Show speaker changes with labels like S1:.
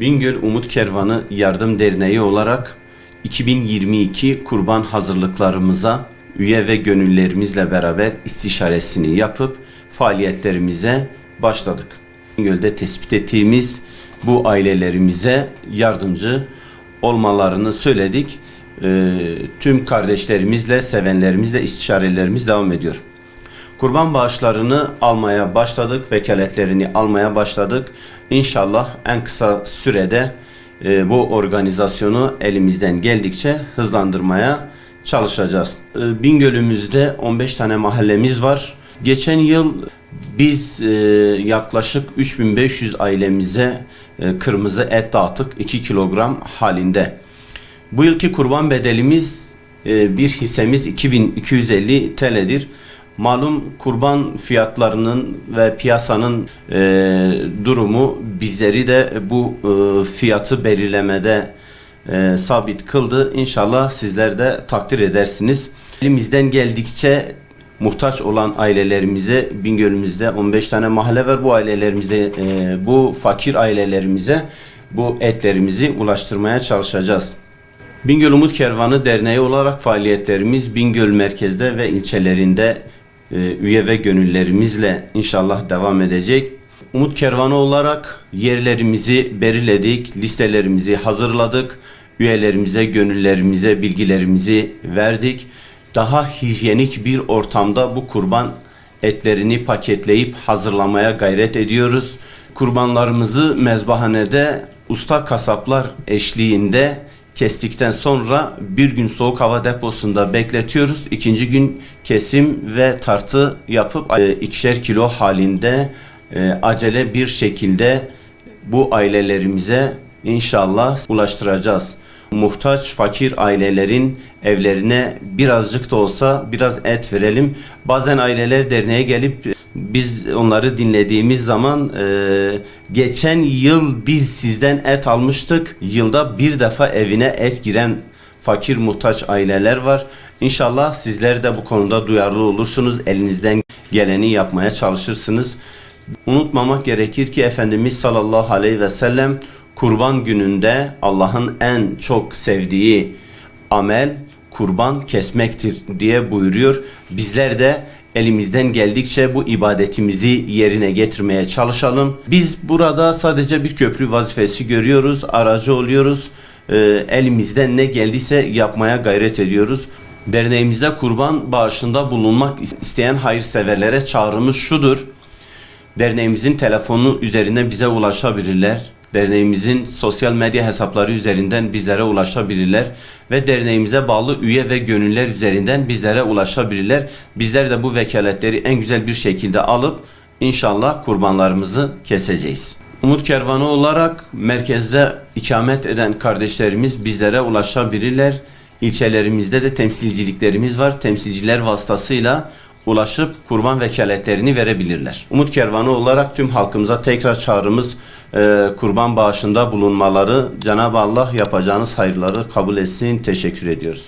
S1: Bingöl Umut Kervanı Yardım Derneği olarak 2022 kurban hazırlıklarımıza üye ve gönüllerimizle beraber istişaresini yapıp faaliyetlerimize başladık. Bingöl'de tespit ettiğimiz bu ailelerimize yardımcı olmalarını söyledik. Ee, tüm kardeşlerimizle, sevenlerimizle istişarelerimiz devam ediyor. Kurban bağışlarını almaya başladık, vekaletlerini almaya başladık. İnşallah en kısa sürede e, bu organizasyonu elimizden geldikçe hızlandırmaya çalışacağız. E, Bingöl'ümüzde 15 tane mahallemiz var. Geçen yıl biz e, yaklaşık 3500 ailemize e, kırmızı et dağıttık 2 kilogram halinde. Bu yılki kurban bedelimiz e, bir hissemiz 2250 TL'dir. Malum kurban fiyatlarının ve piyasanın e, durumu bizleri de bu e, fiyatı belirlemede e, sabit kıldı. İnşallah sizler de takdir edersiniz. Elimizden geldikçe muhtaç olan ailelerimize Bingöl'ümüzde 15 tane mahalle var. Bu ailelerimize, e, bu fakir ailelerimize bu etlerimizi ulaştırmaya çalışacağız. Bingöl Umut Kervanı Derneği olarak faaliyetlerimiz Bingöl merkezde ve ilçelerinde üye ve gönüllerimizle inşallah devam edecek. Umut Kervanı olarak yerlerimizi belirledik, listelerimizi hazırladık, üyelerimize, gönüllerimize bilgilerimizi verdik. Daha hijyenik bir ortamda bu kurban etlerini paketleyip hazırlamaya gayret ediyoruz. Kurbanlarımızı mezbahanede usta kasaplar eşliğinde kestikten sonra bir gün soğuk hava deposunda bekletiyoruz. İkinci gün kesim ve tartı yapıp e, ikişer kilo halinde e, acele bir şekilde bu ailelerimize inşallah ulaştıracağız. Muhtaç fakir ailelerin evlerine birazcık da olsa biraz et verelim. Bazen aileler derneğe gelip biz onları dinlediğimiz zaman e, geçen yıl biz sizden et almıştık. Yılda bir defa evine et giren fakir muhtaç aileler var. İnşallah sizler de bu konuda duyarlı olursunuz. Elinizden geleni yapmaya çalışırsınız. Unutmamak gerekir ki Efendimiz sallallahu aleyhi ve sellem kurban gününde Allah'ın en çok sevdiği amel kurban kesmektir diye buyuruyor. Bizler de elimizden geldikçe bu ibadetimizi yerine getirmeye çalışalım. Biz burada sadece bir köprü vazifesi görüyoruz, aracı oluyoruz. Ee, elimizden ne geldiyse yapmaya gayret ediyoruz. Derneğimizde kurban bağışında bulunmak isteyen hayırseverlere çağrımız şudur. Derneğimizin telefonu üzerinden bize ulaşabilirler. Derneğimizin sosyal medya hesapları üzerinden bizlere ulaşabilirler ve derneğimize bağlı üye ve gönüller üzerinden bizlere ulaşabilirler. Bizler de bu vekaletleri en güzel bir şekilde alıp inşallah kurbanlarımızı keseceğiz. Umut Kervanı olarak merkezde ikamet eden kardeşlerimiz bizlere ulaşabilirler. İlçelerimizde de temsilciliklerimiz var. Temsilciler vasıtasıyla ulaşıp kurban vekaletlerini verebilirler. Umut Kervanı olarak tüm halkımıza tekrar çağrımız e, kurban bağışında bulunmaları Cenab-ı Allah yapacağınız hayırları kabul etsin. Teşekkür ediyoruz.